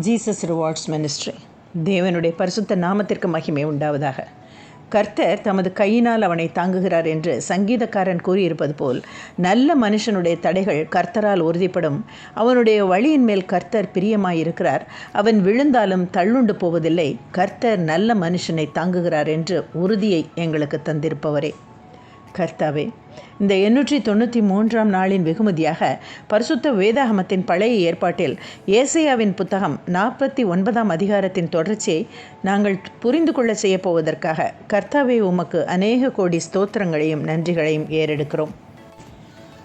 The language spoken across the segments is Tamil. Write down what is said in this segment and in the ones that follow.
ஜீசஸ் ரிவார்ட்ஸ் மினிஸ்ட்ரி தேவனுடைய பரிசுத்த நாமத்திற்கு மகிமை உண்டாவதாக. கர்த்தர் தமது கையினால் அவனை தாங்குகிறார் என்று சங்கீதக்காரன் கூறியிருப்பது போல் நல்ல மனுஷனுடைய தடைகள் கர்த்தரால் உறுதிப்படும். அவனுடைய வழியின் மேல் கர்த்தர் பிரியமாயிருக்கிறார். அவன் விழுந்தாலும் தள்ளுண்டு போவதில்லை. கர்த்தர் நல்ல மனுஷனை தாங்குகிறார் என்று உறுதியை எங்களுக்கு தந்திருப்பவரே. கர்த்தாவே இந்த எண்ணூற்றி தொண்ணூற்றி மூன்றாம் நாளின் வெகுமதியாக பரிசுத்த வேதாகமத்தின் பழைய ஏற்பாட்டில் ஏசையாவின் புத்தகம் நாற்பத்தி ஒன்பதாம் அதிகாரத்தின் தொடர்ச்சியை நாங்கள் புரிந்து கொள்ள செய்யப்போவதற்காக கர்த்தாவே உமக்கு அநேக கோடி ஸ்தோத்திரங்களையும் நன்றிகளையும் ஏறெடுக்கிறோம்.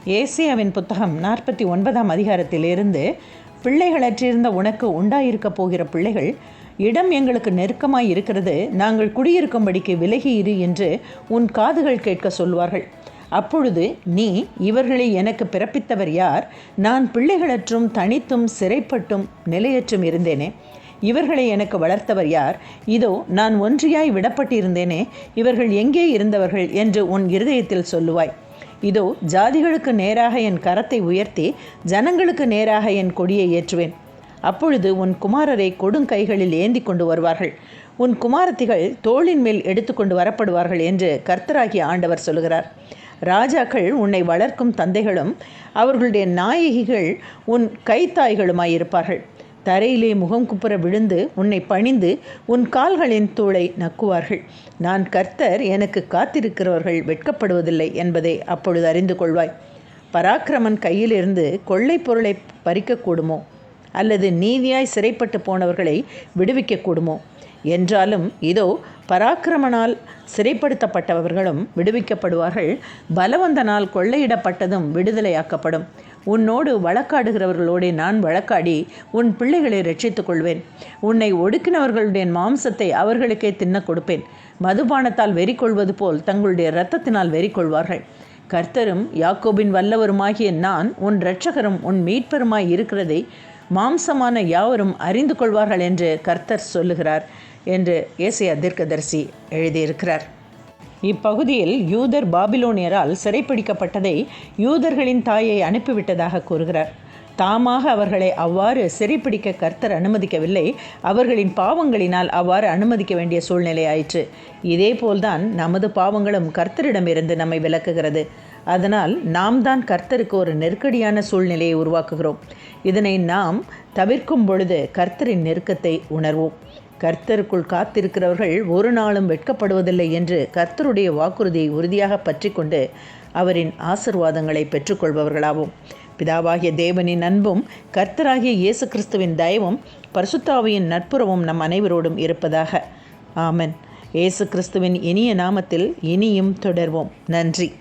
ஏசியாவின் புத்தகம் நாற்பத்தி ஒன்பதாம் அதிகாரத்திலிருந்து பிள்ளைகளற்றிருந்த உனக்கு உண்டாயிருக்கப் போகிற பிள்ளைகள் இடம் எங்களுக்கு நெருக்கமாய் இருக்கிறது. நாங்கள் குடியிருக்கும்படிக்கு விலகி இரு என்று உன் காதுகள் கேட்க சொல்வார்கள். அப்பொழுது நீ இவர்களை எனக்கு பிறப்பித்தவர் யார்? நான் பிள்ளைகளற்றும் தனித்தும் சிறைப்பட்டும் நிலையற்றும் இருந்தேனே. இவர்களை எனக்கு வளர்த்தவர் யார்? இதோ நான் ஒன்றியாய் விடப்பட்டிருந்தேனே. இவர்கள் எங்கே இருந்தவர்கள் என்று உன் இருதயத்தில் சொல்லுவாய். இதோ ஜாதிகளுக்கு நேராக என் கரத்தை உயர்த்தி ஜனங்களுக்கு நேராக என் கொடியை ஏற்றுவேன். அப்பொழுது உன் குமாரரை கொடுங்கைகளில் ஏந்தி கொண்டு வருவார்கள். உன் குமாரத்திகள் தோளின் மேல் எடுத்துக்கொண்டு வரப்படுவார்கள் என்று கர்த்தராகிய ஆண்டவர் சொல்கிறார். ராஜாக்கள் உன்னை வளர்க்கும் தந்தைகளும் அவர்களுடைய நாயகிகள் உன் கைத்தாய்களுமாயிருப்பார்கள் தரையிலே முகம் குப்புற விழுந்து உன்னை பணிந்து உன் கால்களின் தூளை நக்குவார்கள். நான் கர்த்தர் எனக்கு காத்திருக்கிறவர்கள் வெட்கப்படுவதில்லை என்பதை அப்பொழுது அறிந்து கொள்வாய். பராக்கிரமன் கையிலிருந்து கொள்ளை பொருளை பறிக்கக்கூடுமோ? அல்லது நீதியாய் சிறைப்பட்டு போனவர்களை விடுவிக்கக்கூடுமோ? என்றாலும் இதோ பராக்கிரமனால் சிறைப்படுத்தப்பட்டவர்களும் விடுவிக்கப்படுவார்கள். பலவந்தனால் கொள்ளையிடப்பட்டதும் விடுதலையாக்கப்படும். உன்னோடு வழக்காடுகிறவர்களோடே நான் வழக்காடி உன் பிள்ளைகளை ரட்சித்துக் கொள்வேன். உன்னை ஒடுக்கினவர்களுடைய மாம்சத்தை அவர்களுக்கே தின்ன கொடுப்பேன். மதுபானத்தால் வெறி கொள்வது போல் தங்களுடைய இரத்தத்தினால் வெறி கொள்வார்கள் கர்த்தரும் யாக்கோபின் வல்லவருமாகிய நான் உன் இரட்சகரும் உன் மீட்பருமாய் இருக்கிறதை மாம்சமான யாவரும் அறிந்து கொள்வார்கள் என்று கர்த்தர் சொல்லுகிறார் என்று ஏசிய தீர்க்கதரிசி எழுதியிருக்கிறார். இப்பகுதியில் யூதர் பாபிலோனியரால் சிறைப்பிடிக்கப்பட்டதை யூதர்களின் தாயை அனுப்பிவிட்டதாக கூறுகிறார். தாமாக அவர்களை அவ்வாறு சிறைப்பிடிக்க கர்த்தர் அனுமதிக்கவில்லை. அவர்களின் பாவங்களினால் அவ்வாறு அனுமதிக்க வேண்டிய சூழ்நிலை ஆயிற்று. இதே போல்தான் நமது பாவங்களும் கர்த்தரிடமிருந்து நம்மை விளக்குகிறது அதனால் நாம் தான் கர்த்தருக்கு ஒரு நெருக்கடியான சூழ்நிலையை உருவாக்குகிறோம். இதனை நாம் தவிர்க்கும் பொழுது கர்த்தரின் நெருக்கத்தை உணர்வோம். கர்த்தருக்குள் காத்திருக்கிறவர்கள் ஒரு நாளும் வெட்கப்படுவதில்லை என்று கர்த்தருடைய வாக்குறுதியை உறுதியாக பற்றி கொண்டு அவரின் ஆசிர்வாதங்களை பெற்றுக்கொள்பவர்களாகும் பிதாவாகிய தேவனின் அன்பும் கர்த்தராகிய இயேசு கிறிஸ்துவின் தயவும் பரிசுத்தாவியின் நட்புறவும் நம் அனைவரோடும் இருப்பதாக. ஆமன். இயேசு கிறிஸ்துவின் இனிய நாமத்தில் இனியும் தொடர்வோம். நன்றி.